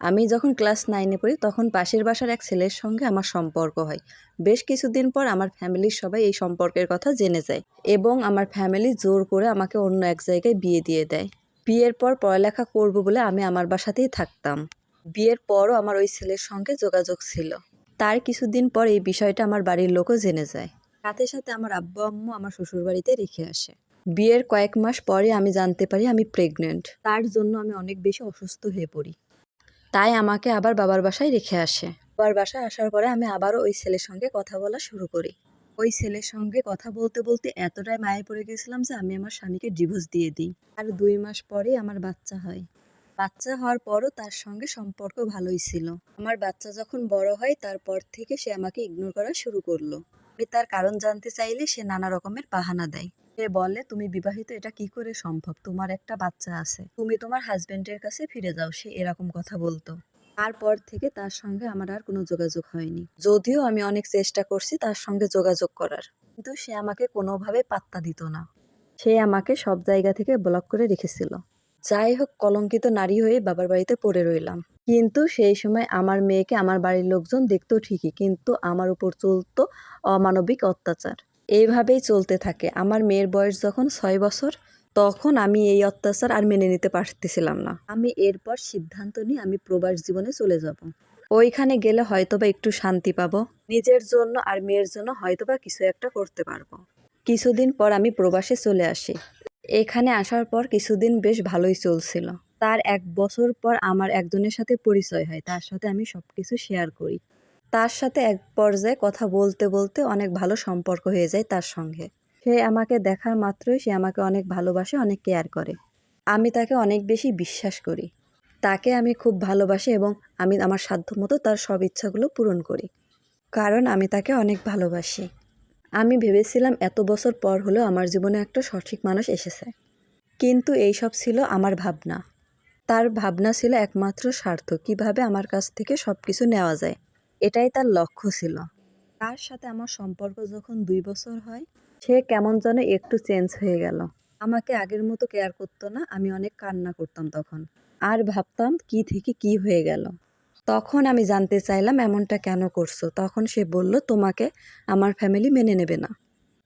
আমি যখন ক্লাস নাইনে পড়ি, তখন পাশের বাসার এক ছেলের সঙ্গে আমার সম্পর্ক হয়। বেশ কিছুদিন পর আমার ফ্যামিলির সবাই এই সম্পর্কের কথা জেনে যায় এবং আমার ফ্যামিলি জোর করে আমাকে অন্য এক জায়গায় বিয়ে দিয়ে দেয়। বিয়ের পর পড়ালেখা করব বলে আমি আমার বাসাতেই থাকতাম। বিয়ের পরও আমার ওই ছেলের সঙ্গে যোগাযোগ ছিল। তার কিছুদিন পর এই বিষয়টা আমার বাড়ির লোকও জেনে যায়। সাথে সাথে আমার আব্বু আম্মু আমার শ্বশুরবাড়িতে রেখে আসে। বিয়ের কয়েক মাস পরে আমি জানতে পারি আমি প্রেগনেন্ট তার জন্য আমি অনেক বেশি অসুস্থ হয়ে পড়ি। তাই আমাকে আবার বাবার বাসায় রেখে আসে। বাবার বাসায় আসার পরে আমি আবারও ওই ছেলের সঙ্গে কথা বলা শুরু করি। ওই ছেলের সঙ্গে কথা বলতে বলতে এতটাই মায়ে পড়ে গেছিলাম যে আমি আমার স্বামীকে ডিভোর্স দিয়ে দিই। আর দুই মাস পরেই আমার বাচ্চা হয়। বাচ্চা হওয়ার পরও তার সঙ্গে সম্পর্ক ভালোই ছিল। আমার বাচ্চা যখন বড় হয়, তারপর থেকে সে আমাকে ইগনোর করা শুরু করল। আমি তার কারণ জানতে চাইলে সে নানা রকমের বাহানা দেয়। সে বলে, তুমি বিবাহিত, এটা কি করে সম্ভব? তোমার একটা বাচ্চা আছে। তুমি তোমার হাজবেন্ডের কাছে ফিরে যাও, সে এরকম কথা বলতো। তারপর থেকে তার সঙ্গে আমার আর কোনো যোগাযোগ হয়নি। যদিও আমি অনেক চেষ্টা করছি তার সঙ্গে যোগাযোগ করার, কিন্তু সে আমাকে কোনোভাবে পাত্তা দিত না। সে আমাকে সব জায়গা থেকে ব্লক করে রেখেছিল। যাই হোক, কলঙ্কিত নারী হয়ে বাবার বাড়িতে পড়ে রইলাম। কিন্তু সেই সময় আমার মেয়েকে আমার বাড়ির লোকজন দেখতো ঠিকই, কিন্তু আমার উপর চলতো অমানবিক অত্যাচার। এইভাবেই চলতে থাকে। আমার মেয়ের বয়স যখন ছয় বছর, তখন আমি এই অত্যাচার আর মেনে নিতে পারতেছিলাম না। আমি এরপর সিদ্ধান্ত নিই আমি প্রবাস জীবনে চলে যাব। ওইখানে গেলে হয়তোবা একটু শান্তি পাবো। নিজের জন্য আর মেয়ের জন্য হয়তোবা কিছু একটা করতে পারব। কিছুদিন পর আমি প্রবাসে চলে আসি। এখানে আসার পর কিছুদিন বেশ ভালোই চলছিল। তার এক বছর পর আমার একজনের সাথে পরিচয় হয়। তার সাথে আমি সব কিছু শেয়ার করি। তার সাথে এক পর্যায়ে কথা বলতে বলতে অনেক ভালো সম্পর্ক হয়ে যায় তার সঙ্গে। সে আমাকে দেখার মাত্রই সে আমাকে অনেক ভালোবাসে, অনেক কেয়ার করে। আমি তাকে অনেক বেশি বিশ্বাস করি। তাকে আমি খুব ভালোবাসি এবং আমি আমার সাধ্যমতো তার সব ইচ্ছাগুলো পূরণ করি। কারণ আমি তাকে অনেক ভালোবাসি। আমি ভেবেছিলাম এত বছর পর হলেও আমার জীবনে একটা সঠিক মানুষ এসেছে। কিন্তু এই সব ছিল আমার ভাবনা। তার ভাবনা ছিল একমাত্র স্বার্থ, কীভাবে আমার কাছ থেকে সব কিছু নেওয়া যায়। এটাই তার লক্ষ্য ছিল। তার সাথে আমার সম্পর্ক যখন দুই বছর হয়, সে কেমন যেন একটু চেঞ্জ হয়ে গেল। আমাকে আগের মতো কেয়ার করতো না, আমি অনেক কান্না করতাম তখন। আর ভাবতাম কি থেকে কি হয়ে গেল। তখন আমি জানতে চাইলাম এমনটা কেন করছ? তখন সে বলল, তোমাকে আমার ফ্যামিলি মেনে নেবে না।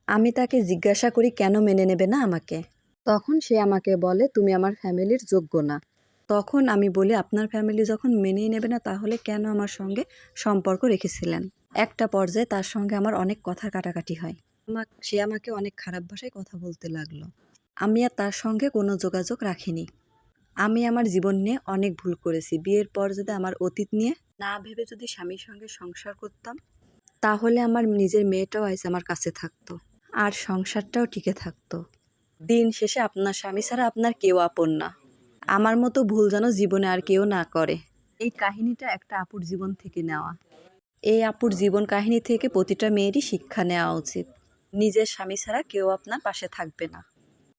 আমি তাকে জিজ্ঞাসা করি, কেন মেনে নেবে না আমাকে? তখন সে আমাকে বলে, তুমি আমার ফ্যামিলির যোগ্য না। তখন আমি বলি, আপনার ফ্যামিলি যখন মেনেই নেবে না, তাহলে কেন আমার সঙ্গে সম্পর্ক রেখেছিলেন? একটা পর্যায়ে তার সঙ্গে আমার অনেক কথার কাটাকাটি হয়। আমা, সে আমাকে অনেক খারাপ ভাষায় কথা বলতে লাগল। আমি আর তার সঙ্গে কোনো যোগাযোগ রাখিনি। আমি আমার জীবন নিয়ে অনেক ভুল করেছি। বিয়ের পর যদি আমার অতীত নিয়ে না ভেবে যদি স্বামীর সঙ্গে সংসার করতাম, তাহলে আমার নিজের মেয়েটাও আজ আমার কাছে থাকতো। আর সংসারটাও টিকে থাকতো। দিন শেষে আপনার স্বামী ছাড়া আপনার কেউ আপন না। আমার মতো ভুল যেন জীবনে আর কেউ না করে। এই কাহিনীটা একটা আপুর জীবন থেকে নেওয়া। এই আপুর জীবন কাহিনী থেকে প্রতিটা মেয়েরই শিক্ষা নেওয়া উচিত। নিজের স্বামী ছাড়া কেউ আপনার পাশে থাকবে না।